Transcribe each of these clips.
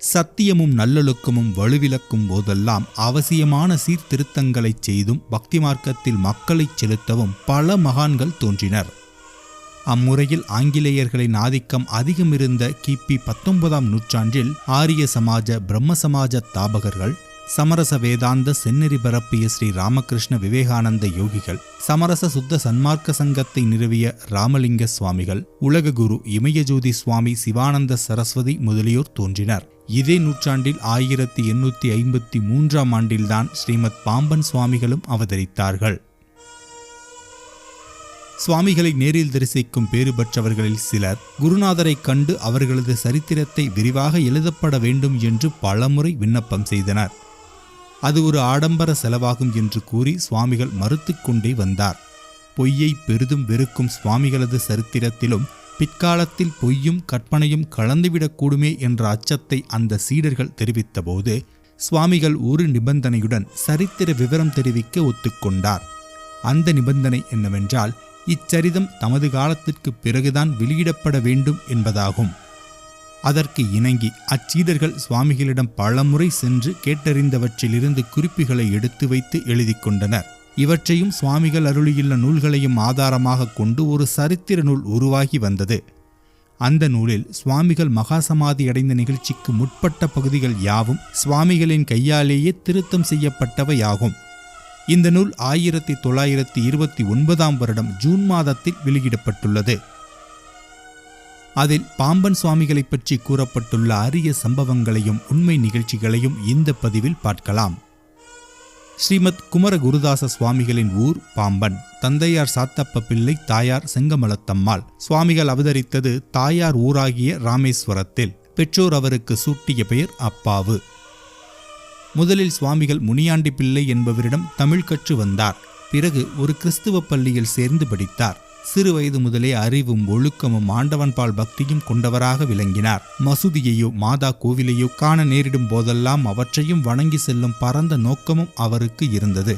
சத்தியமும் நல்லொழுக்கமும் வலுவிழக்கும் போதெல்லாம் அவசியமான சீர்திருத்தங்களைச் செய்தும் பக்தி மார்க்கத்தில் மக்களைச் செலுத்தவும் பல மகான்கள் தோன்றினர். அம்முறையில் ஆங்கிலேயர்களின் ஆதிக்கம் அதிகமிருந்த கிபி பத்தொன்பதாம் நூற்றாண்டில் ஆரிய சமாஜ பிரம்ம சமாஜ தாபகர்கள் சமரச வேதாந்த செந்நெறி பரப்பிய ஸ்ரீ ராமகிருஷ்ண விவேகானந்த யோகிகள் சமரச சுத்த சன்மார்க்க சங்கத்தை நிறுவிய ராமலிங்க சுவாமிகள் உலக குரு இமயஜோதி சுவாமி சிவானந்த சரஸ்வதி முதலியோர் தோன்றினர். இதே நூற்றாண்டில் ஆயிரத்தி எண்ணூற்றி ஐம்பத்தி மூன்றாம் ஆண்டில்தான் ஸ்ரீமத் பாம்பன் சுவாமிகளும் அவதரித்தார்கள். சுவாமிகளை நேரில் தரிசிக்கும் பேறு பெற்றவர்களில் சிலர் குருநாதரைக் கண்டு அவர்களது சரித்திரத்தை விரிவாக எழுதப்பட வேண்டும் என்று பலமுறை விண்ணப்பம் செய்தனர். அது ஒரு ஆடம்பர செலவாகும் என்று கூறி சுவாமிகள் மறுத்து கொண்டே வந்தார். பொய்யை பெரிதும் வெறுக்கும் சுவாமிகளது சரித்திரத்திலும் பிற்காலத்தில் பொய்யும் கற்பனையும் கலந்துவிடக்கூடுமே என்ற அச்சத்தை அந்த சீடர்கள் தெரிவித்தபோது சுவாமிகள் ஒரு நிபந்தனையுடன் சரித்திர விவரம் தெரிவிக்க ஒத்துக்கொண்டார். அந்த நிபந்தனை என்னவென்றால் இச்சரிதம் தமது காலத்திற்கு பிறகுதான் வெளியிடப்பட வேண்டும் என்பதாகும். அதற்கு இணங்கி அச்சீடர்கள் சுவாமிகளிடம் பலமுறை சென்று கேட்டறிந்தவற்றிலிருந்து குறிப்புகளை எடுத்து வைத்து எழுதி கொண்டனர். இவற்றையும் சுவாமிகள் அருளியுள்ள நூல்களையும் ஆதாரமாக கொண்டு ஒரு சரித்திர நூல் உருவாகி வந்தது. அந்த நூலில் சுவாமிகள் மகாசமாதி அடைந்த நிகழ்ச்சிக்கு முற்பட்ட பகுதிகள் யாவும் சுவாமிகளின் கையாலேயே திருத்தம் செய்யப்பட்டவையாகும். இந்த நூல் ஆயிரத்தி தொள்ளாயிரத்தி இருபத்தி ஒன்பதாம் வருடம் ஜூன் மாதத்தில் வெளியிடப்பட்டுள்ளது. அதில் பாம்பன் சுவாமிகளைப் பற்றி கூறப்பட்டுள்ள அரிய சம்பவங்களையும் உண்மை நிகழ்ச்சிகளையும் இந்த பதிவில் பார்க்கலாம். ஸ்ரீமத் குமர குருதாச சுவாமிகளின் ஊர் பாம்பன். தந்தையார் சாத்தப்ப பிள்ளை தாயார் செங்கமலத்தம்மாள். சுவாமிகள் அவதரித்தது தாயார் ஊராகிய ராமேஸ்வரத்தில். பெற்றோர் அவருக்கு சூட்டிய பெயர் அப்பாவு. முதலில் சுவாமிகள் முனியாண்டி பிள்ளை என்பவரிடம் தமிழ் கற்று வந்தார். பிறகு ஒரு கிறிஸ்துவ பள்ளியில் சேர்ந்து படித்தார். சிறு வயது முதலே அறிவும் ஒழுக்கமும் ஆண்டவன்பால் பக்தியும் கொண்டவராக விளங்கினார். மசூதியையோ மாதா கோவிலையோ காண நேரிடும் போதெல்லாம் அவற்றையும் வணங்கி செல்லும் பரந்த நோக்கமும் அவருக்கு இருந்தது.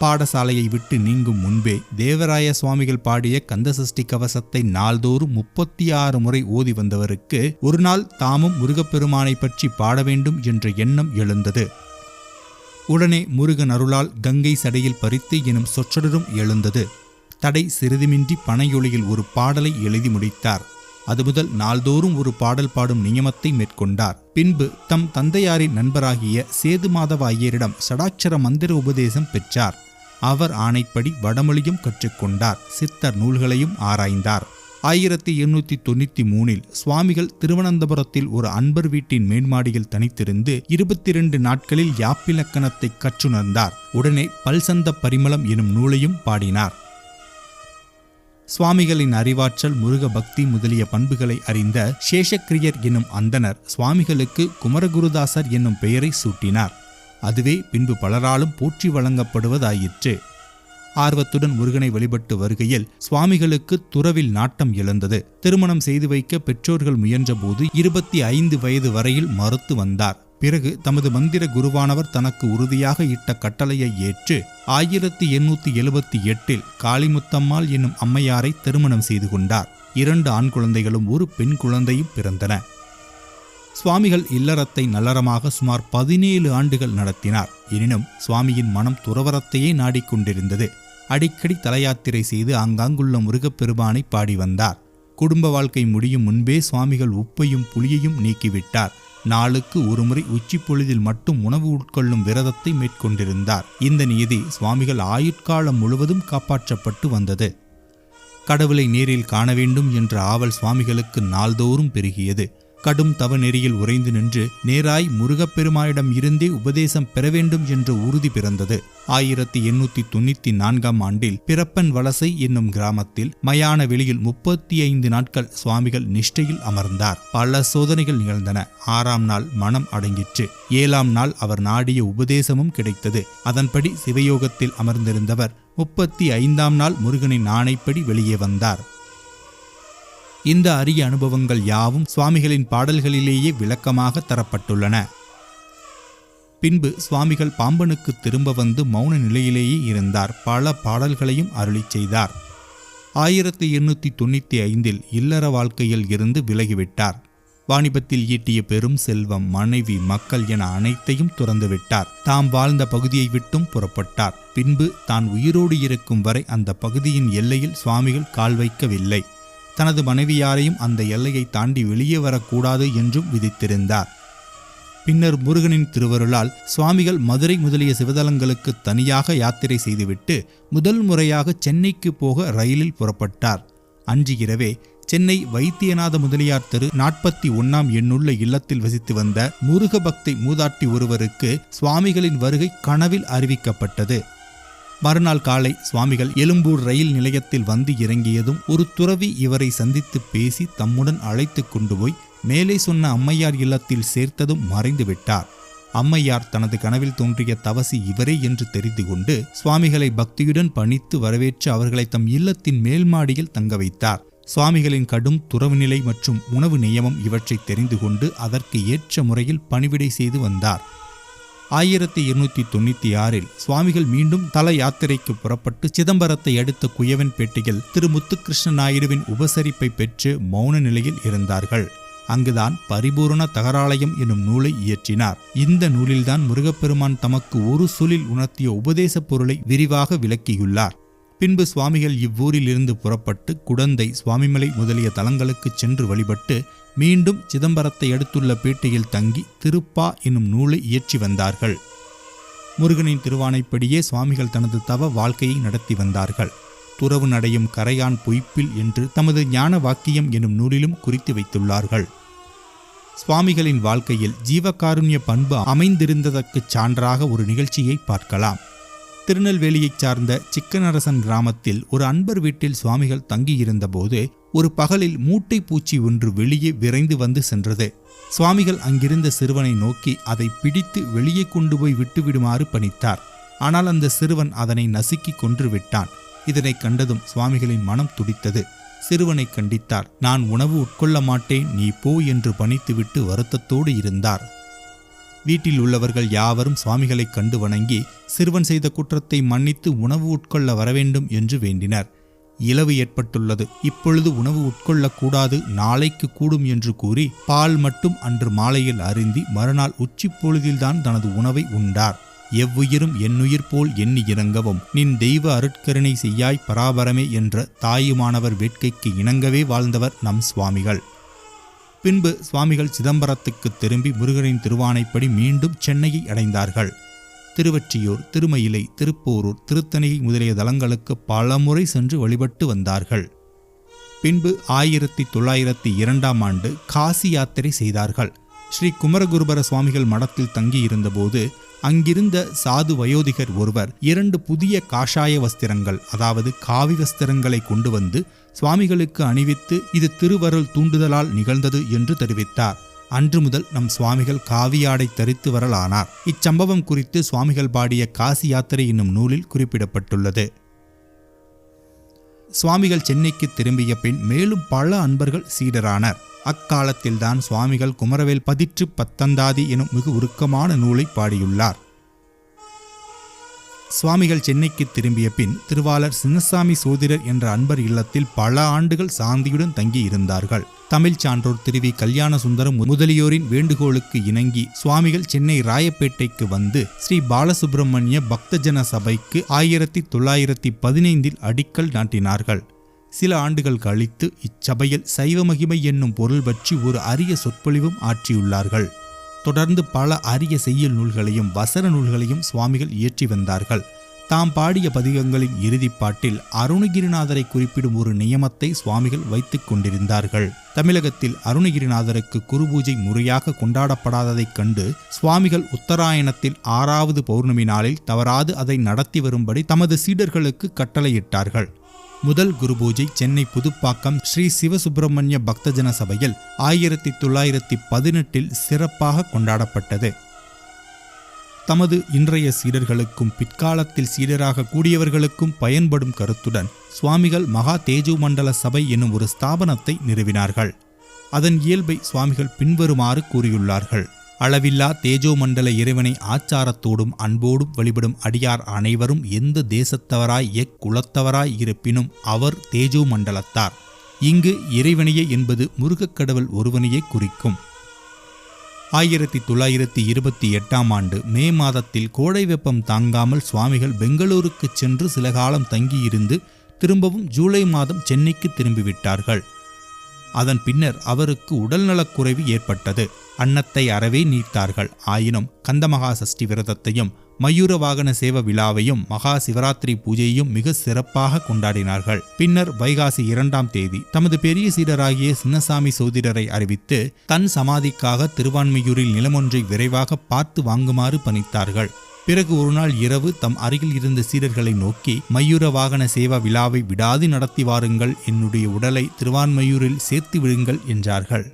பாடசாலையை விட்டு நீங்கும் முன்பே தேவராய சுவாமிகள் பாடிய கந்தசஷ்டி கவசத்தை நாள்தோறும் முப்பத்தி ஆறு முறை ஓதி வந்தவருக்கு ஒரு நாள் தாமும் முருகப்பெருமானை பற்றி பாட வேண்டும் என்ற எண்ணம் எழுந்தது. உடனே முருகன் அருளால் கங்கை சடையில் பறித்து எனும் சொற்றொடரும் எழுந்தது. தடை சிறிதுமின்றி பனையொலியில் ஒரு பாடலை எழுதி முடித்தார். அது முதல் நாள்தோறும் ஒரு பாடல் பாடும் நியமத்தை மேற்கொண்டார். பின்பு தம் தந்தையாரின் நண்பராகிய சேது மாதவ ஐயரிடம் சடாட்சர மந்திர உபதேசம் பெற்றார். அவர் ஆணைப்படி வடமொழியும் கற்றுக்கொண்டார். சித்தர் நூல்களையும் ஆராய்ந்தார். ஆயிரத்தி எண்ணூற்றி தொண்ணூற்றி மூணில் சுவாமிகள் திருவனந்தபுரத்தில் ஒரு அன்பர் வீட்டின் மேன்மாடியில் தனித்திருந்து இருபத்தி இரண்டு நாட்களில் யாப்பிலக்கணத்தை கற்றுணர்ந்தார். உடனே பல்சந்த பரிமளம் எனும் நூலையும் பாடினார். சுவாமிகளின் அறிவாற்றல் முருக பக்தி முதலிய பண்புகளை அறிந்த சேஷக்கிரியர் என்னும் அந்தனர் சுவாமிகளுக்கு குமரகுருதாசர் என்னும் பெயரை சூட்டினார். அதுவே பின்பு பலராலும் போற்றி வழங்கப்படுவதாயிற்று. ஆர்வத்துடன் முருகனை வழிபட்டு வருகையில் சுவாமிகளுக்கு துறவில் நாட்டம் எழுந்தது திருமணம் செய்து வைக்க பெற்றோர்கள் முயன்றபோது இருபத்தி ஐந்து வயது வரையில் மறுத்து வந்தார். பிறகு தமது மந்திர குருவானவர் தனக்கு உறுதியாக இட்ட கட்டளையை ஏற்று ஆயிரத்தி எண்ணூத்தி எழுபத்தி எட்டில் காளிமுத்தம்மாள் என்னும் அம்மையாரை திருமணம் செய்து கொண்டார். இரண்டு ஆண் குழந்தைகளும் ஒரு பெண் குழந்தையும் பிறந்தன. சுவாமிகள் இல்லறத்தை நல்லறமாக சுமார் பதினேழு ஆண்டுகள் நடத்தினார். எனினும் சுவாமியின் மனம் துறவரத்தையே நாடிக்கொண்டிருந்தது அடிக்கடி தலையாத்திரை செய்து ஆங்காங்குள்ள முருகப்பெருமானை பாடி வந்தார். குடும்ப வாழ்க்கை முடியும் முன்பே சுவாமிகள் உப்பையும் புளியையும் நீக்கிவிட்டார். நாளுக்கு ஒருமுறை உச்சி பொழுதில் மட்டும் உணவு உட்கொள்ளும் விரதத்தை மேற்கொண்டிருந்தார். இந்த நியதி சுவாமிகள் ஆயுட்காலம் முழுவதும் காப்பாற்றப்பட்டு வந்தது. கடவுளை நேரில் காண வேண்டும் என்ற ஆவல் சுவாமிகளுக்கு நாள்தோறும் பெருகியது. கடும் தவ நெறியில் உறைந்து நின்று நேராய் முருகப்பெருமானிடம் இருந்தே உபதேசம் பெற வேண்டும் என்ற உறுதி பிறந்தது. ஆயிரத்தி எண்ணூத்தி தொண்ணூத்தி நான்காம் ஆண்டில் பிறப்பன் வலசை என்னும் கிராமத்தில் மயான வெளியில் முப்பத்தி ஐந்து நாட்கள் சுவாமிகள் நிஷ்டையில் அமர்ந்தார். பல சோதனைகள் நிகழ்ந்தன. ஆறாம் நாள் மனம் அடங்கிற்று. ஏழாம் நாள் அவர் நாடிய உபதேசமும் கிடைத்தது. அதன்படி சிவயோகத்தில் அமர்ந்திருந்தவர் முப்பத்தி ஐந்தாம் நாள் முருகனின் ஆணைப்படி வெளியே வந்தார். இந்த அரிய அனுபவங்கள் யாவும் சுவாமிகளின் பாடல்களிலேயே விளக்கமாக தரப்பட்டுள்ளன. பின்பு சுவாமிகள் பாம்பனுக்கு திரும்ப வந்து மௌன நிலையிலேயே இருந்தார். பல பாடல்களையும் அருளிச் செய்தார். ஆயிரத்தி எண்ணூற்றி தொண்ணூற்றி ஐந்தில் இல்லற வாழ்க்கையில் இருந்து விலகிவிட்டார். வாணிபத்தில் ஈட்டிய பெரும் செல்வம் மனைவி மக்கள் என அனைத்தையும் துறந்துவிட்டார் தாம் வாழ்ந்த பகுதியை விட்டும் புறப்பட்டார். பின்பு தான் உயிரோடு இருக்கும் வரை அந்த பகுதியின் எல்லையில் சுவாமிகள் கால் வைக்கவில்லை. தனது மனைவியாரையும் அந்த எல்லையை தாண்டி வெளியே வரக்கூடாது என்றும் விதித்திருந்தார். பின்னர் முருகனின் திருவருளால் சுவாமிகள் மதுரை முதலிய சிவதலங்களுக்கு தனியாக யாத்திரை செய்துவிட்டு முதல் முறையாக சென்னைக்கு போக ரயிலில் புறப்பட்டார். அன்று இரவே சென்னை வைத்தியநாத முதலியார் தெரு நாற்பத்தி ஒன்னாம் எண்ணுள்ள இல்லத்தில் வசித்து வந்த முருகபக்தை மூதாட்டி ஒருவருக்கு சுவாமிகளின் வருகை கனவில் அறிவிக்கப்பட்டது. மறுநாள் காலை சுவாமிகள் எழும்பூர் ரயில் நிலையத்தில் வந்து இறங்கியதும் ஒரு துறவி இவரை சந்தித்து பேசி தம்முடன் அழைத்து கொண்டு போய் மேலே சொன்ன அம்மையார் இல்லத்தில் சேர்த்ததும் மறைந்து விட்டார். அம்மையார் தனது கனவில் தோன்றிய தவசி இவரே என்று தெரிந்து கொண்டு சுவாமிகளை பக்தியுடன் பணித்து வரவேற்று அவர்களை தம் இல்லத்தின் மேல்மாடியில் தங்க வைத்தார். சுவாமிகளின் கடும் துறவு நிலை மற்றும் உணவு நியமம் இவற்றை தெரிந்து கொண்டு அதற்கு ஏற்ற முறையில் பணிவிடை செய்து வந்தார். ஆயிரத்தி இருநூத்தி தொண்ணூத்தி ஆறில் சுவாமிகள் மீண்டும் தல யாத்திரைக்கு புறப்பட்டு சிதம்பரத்தை அடுத்த குயவன்பேட்டையில் திரு முத்துகிருஷ்ண நாயுடுவின் உபசரிப்பை பெற்று மௌன நிலையில் இருந்தார்கள். அங்குதான் பரிபூரண தகராலயம் என்னும் நூலை இயற்றினார். இந்த நூலில்தான் முருகப்பெருமான் தமக்கு ஒரு சொல்லில் உணர்த்திய உபதேச பொருளை விரிவாக விளக்கியுள்ளார். பின்பு சுவாமிகள் இவ்வூரில் இருந்து புறப்பட்டு குடந்தை சுவாமிமலை முதலிய தலங்களுக்கு சென்று வழிபட்டு மீண்டும் சிதம்பரத்தை அடுத்துள்ள பேட்டையில் தங்கி திருப்பா என்னும் நூலை இயற்றி வந்தார்கள். முருகனின் திருவானைப்படியே சுவாமிகள் தனது தவ வாழ்க்கையை நடத்தி வந்தார்கள். துறவு நடையும் கரையான் பொய்ப்பில் என்று தமது ஞான வாக்கியம் எனும் நூலிலும் குறித்து வைத்துள்ளார்கள். சுவாமிகளின் வாழ்க்கையில் ஜீவகாருண்ய பண்பு அமைந்திருந்ததற்குச் சான்றாக ஒரு நிகழ்ச்சியை பார்க்கலாம். திருநெல்வேலியைச் சார்ந்த சிக்கனரசன் கிராமத்தில் ஒரு அன்பர் வீட்டில் சுவாமிகள் தங்கியிருந்தபோது ஒரு பகலில் மூட்டை பூச்சி ஒன்று வெளியே விரைந்து வந்து சென்றது. சுவாமிகள் அங்கிருந்த சிறுவனை நோக்கி அதை பிடித்து வெளியே கொண்டு போய் விட்டுவிடுமாறு பணித்தார். ஆனால் அந்த சிறுவன் அதனை நசுக்கி கொன்று விட்டான். இதனை கண்டதும் சுவாமிகளின் மனம் துடித்தது. சிறுவனை கண்டித்தார் நான் உணவு உட்கொள்ள மாட்டேன் நீ போ என்று பணித்துவிட்டு வருத்தத்தோடு இருந்தார். வீட்டில் உள்ளவர்கள் யாவரும் சுவாமிகளை கண்டு வணங்கி சிறுவன் செய்த குற்றத்தை மன்னித்து உணவு உட்கொள்ள வரவேண்டும் என்று வேண்டினர். இலவு ஏற்பட்டுள்ளது. இப்பொழுது உணவு உட்கொள்ளக்கூடாது நாளைக்கு கூடும் என்று கூறி பால் மட்டும் அன்று மாலையில் அருந்தி மறுநாள் உச்சி பொழுதில்தான் தனது உணவை உண்டார். எவ்வுயிரும் என்னுயிர் போல் எண்ணி இறங்கவும் நின் தெய்வ அருட்கருணை செய்யாய் பராபரமே என்ற தாயுமானவர் வேட்கைக்கு இணங்கவே வாழ்ந்தவர் நம் சுவாமிகள். பின்பு சுவாமிகள் சிதம்பரத்துக்கு திரும்பி முருகனின் திருவானைப்படி மீண்டும் சென்னையை அடைந்தார்கள். திருவற்றியூர் திருமயிலை திருப்போரூர் திருத்தணிகை முதலிய தலங்களுக்கு பலமுறை சென்று வழிபட்டு வந்தார்கள். பின்பு ஆயிரத்தி தொள்ளாயிரத்தி இரண்டாம் ஆண்டு காசி யாத்திரை செய்தார்கள். ஸ்ரீ குமரகுருபர சுவாமிகள் மடத்தில் தங்கியிருந்தபோது அங்கிருந்த சாது வயோதிகர் ஒருவர் இரண்டு புதிய காஷாய வஸ்திரங்கள் அதாவது காவி வஸ்திரங்களை கொண்டு வந்து சுவாமிகளுக்கு அணிவித்து இது திருவருள் தூண்டுதலால் நிகழ்ந்தது என்று தெரிவித்தார். அன்று முதல் நம் சுவாமிகள் காவியாடை தரித்து வரலானார். இச்சம்பவம் குறித்து சுவாமிகள் பாடிய காசி யாத்திரை என்னும் நூலில் குறிப்பிடப்பட்டுள்ளது. சுவாமிகள் சென்னைக்கு திரும்பிய பின் மேலும் பல அன்பர்கள் சீடரானர். அக்காலத்தில்தான் சுவாமிகள் குமரவேல் பதிற்று பத்தந்தாதி எனும் மிக உருக்கமான நூலை பாடியுள்ளார். சுவாமிகள் சென்னைக்கு திரும்பிய பின் திருவாளர் சின்னசாமி சோதிடர் என்ற அன்பர் இல்லத்தில் பல ஆண்டுகள் சாந்தியுடன் தங்கி இருந்தார்கள் தமிழ் சான்றோர் திருவி கல்யாண சுந்தரம் முதலியோரின் வேண்டுகோளுக்கு இணங்கி சுவாமிகள் சென்னை ராயப்பேட்டைக்கு வந்து ஸ்ரீ பாலசுப்பிரமணிய பக்தஜன சபைக்கு ஆயிரத்தி தொள்ளாயிரத்தி பதினைந்தில் அடிக்கல் நாட்டினார்கள். சில ஆண்டுகள் கழித்து இச்சபையில் சைவ மகிமை என்னும் பொருள் பற்றி ஒரு அரிய சொற்பொழிவும் ஆற்றியுள்ளார்கள். தொடர்ந்து பல அரிய செய்யுள் நூல்களையும் வசர நூல்களையும் சுவாமிகள் இயற்றி வந்தார்கள். தாம் பாடிய பதிகங்களின் இறுதிப் பாட்டில் அருணகிரிநாதரை குறிப்பிடும் ஒரு நியமத்தை சுவாமிகள் வைத்துக் கொண்டிருந்தார்கள். தமிழகத்தில் அருணகிரிநாதருக்கு குருபூஜை முறையாக கொண்டாடப்படாததைக் கண்டு சுவாமிகள் உத்தராயணத்தில் ஆறாவது பௌர்ணமி நாளில் தவறாது அதை நடத்தி வரும்படி தமது சீடர்களுக்கு கட்டளையிட்டார்கள். முதல் குரு பூஜை சென்னை புதுப்பாக்கம் ஸ்ரீ சிவசுப்பிரமணிய பக்தஜன சபையில் ஆயிரத்தி தொள்ளாயிரத்தி பதினெட்டில் சிறப்பாக கொண்டாடப்பட்டது. தமது இன்றைய சீடர்களுக்கும் பிற்காலத்தில் சீடராக கூடியவர்களுக்கும் பயன்படும் கருத்துடன் சுவாமிகள் மகா தேஜு மண்டல சபை என்னும் ஒரு ஸ்தாபனத்தை நிறுவினார்கள். அதன் இயல்பை சுவாமிகள் பின்வருமாறு கூறியுள்ளார்கள். அளவில்லா தேஜோ மண்டல இறைவனை ஆச்சாரத்தோடும் அன்போடும் வழிபடும் அடியார் அனைவரும் எந்த தேசத்தவராய் எக்குலத்தவராய் இருப்பினும் அவர் தேஜோ மண்டலத்தார் இங்கு இறைவனையே என்பது முருகக் கடவுள் ஒருவனையே குறிக்கும். ஆயிரத்தி தொள்ளாயிரத்தி இருபத்தி எட்டாம் ஆண்டு மே மாதத்தில் கோடை வெப்பம் தாங்காமல் சுவாமிகள் பெங்களூருக்கு சென்று சில காலம் தங்கியிருந்து திரும்பவும் ஜூலை மாதம் சென்னைக்கு திரும்பிவிட்டார்கள். அதன் பின்னர் அவருக்கு உடல்நலக்குறைவு ஏற்பட்டது. அன்னத்தை அறவே நீத்தார்கள். ஆயினும் கந்தமகா சஷ்டி விரதத்தையும் மயூர வாகன சேவ விழாவையும் மகா சிவராத்திரி பூஜையையும் மிக சிறப்பாக கொண்டாடினார்கள். பின்னர் வைகாசி இரண்டாம் தேதி தமது பெரிய சீடராகிய சின்னசாமி சோதிடரை அறிவித்து தன் சமாதிக்காக திருவான்மையூரில் நிலமொன்றை விரைவாக பார்த்து வாங்குமாறு பணித்தார்கள். பிறகு ஒருநாள் இரவு தம் அருகில் இருந்த சீடர்களை நோக்கி மயூர வாகன சேவா விழாவை விடாது நடத்தி வாருங்கள். என்னுடைய உடலை திருவான்மையூரில் சேர்த்து விடுங்கள் என்றார்கள்.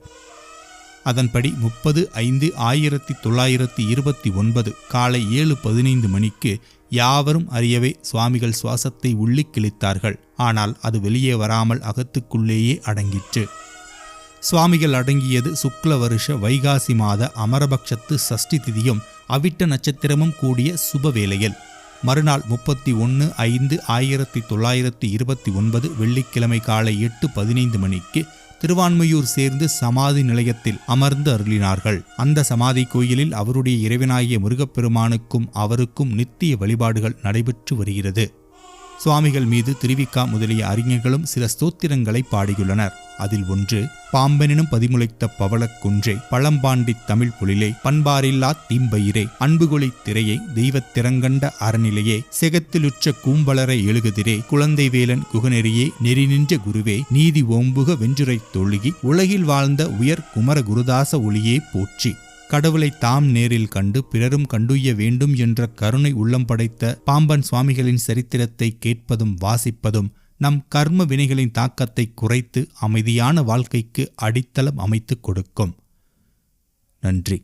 அதன்படி முப்பது ஐந்து ஆயிரத்தி தொள்ளாயிரத்தி இருபத்தி ஒன்பது காலை ஏழு பதினைந்து மணிக்கு யாவரும் அறியவே சுவாமிகள் சுவாசத்தை உள்ளி கிழித்தார்கள். ஆனால் அது வெளியே வராமல் அகத்துக்குள்ளேயே அடங்கிற்று. சுவாமிகள் அடங்கியது சுக்ல வருஷ வைகாசி மாத அமரபக்ஷத்து சஷ்டி திதியும் அவிட்ட நட்சத்திரமும் கூடிய சுபவேளையில் மறுநாள் முப்பத்தி ஒன்று ஐந்து ஆயிரத்தி தொள்ளாயிரத்தி இருபத்தி ஒன்பது வெள்ளிக்கிழமை காலை எட்டு பதினைந்து மணிக்கு திருவான்மையூர் சேர்ந்து சமாதி நிலையத்தில் அமர்ந்து அருளினார்கள். அந்த சமாதி கோயிலில் அவருடைய இறைவனாகிய முருகப்பெருமானுக்கும் அவருக்கும் நித்திய வழிபாடுகள் நடைபெற்று வருகிறது. சுவாமிகள் மீது திருவிக்கா முதலிய அறிஞர்களும் சில ஸ்தோத்திரங்களை பாடியுள்ளனர். அதில் ஒன்று பாம்பனினும் பதிமுளைத்த பவளக் குன்றே பழம்பாண்டி தமிழ் பொழிலே பண்பாரில்லா தீம்பயிரே அன்புகொளி திரையை தெய்வத்திறங்கண்ட அறநிலையே செகத்திலுற்ற கூம்பலரை எழுகுதிரே குழந்தை வேலன் குகநெறியே நெறி நின்ற குருவே நீதி ஓம்புக வெஞ்சுரை தொழுகி உலகில் வாழ்ந்த உயர் குமர குருதாச ஒளியே போற்றி. கடவுளை தாம் நேரில் கண்டு பிறரும் கண்டுய்ய வேண்டும் என்ற கருணை உள்ளம் படைத்த பாம்பன் சுவாமிகளின் சரித்திரத்தை கேட்பதும் வாசிப்பதும் நம் கர்ம வினைகளின் தாக்கத்தை குறைத்து அமைதியான வாழ்க்கைக்கு அடித்தளம் அமைத்துக் கொடுக்கும். நன்றி.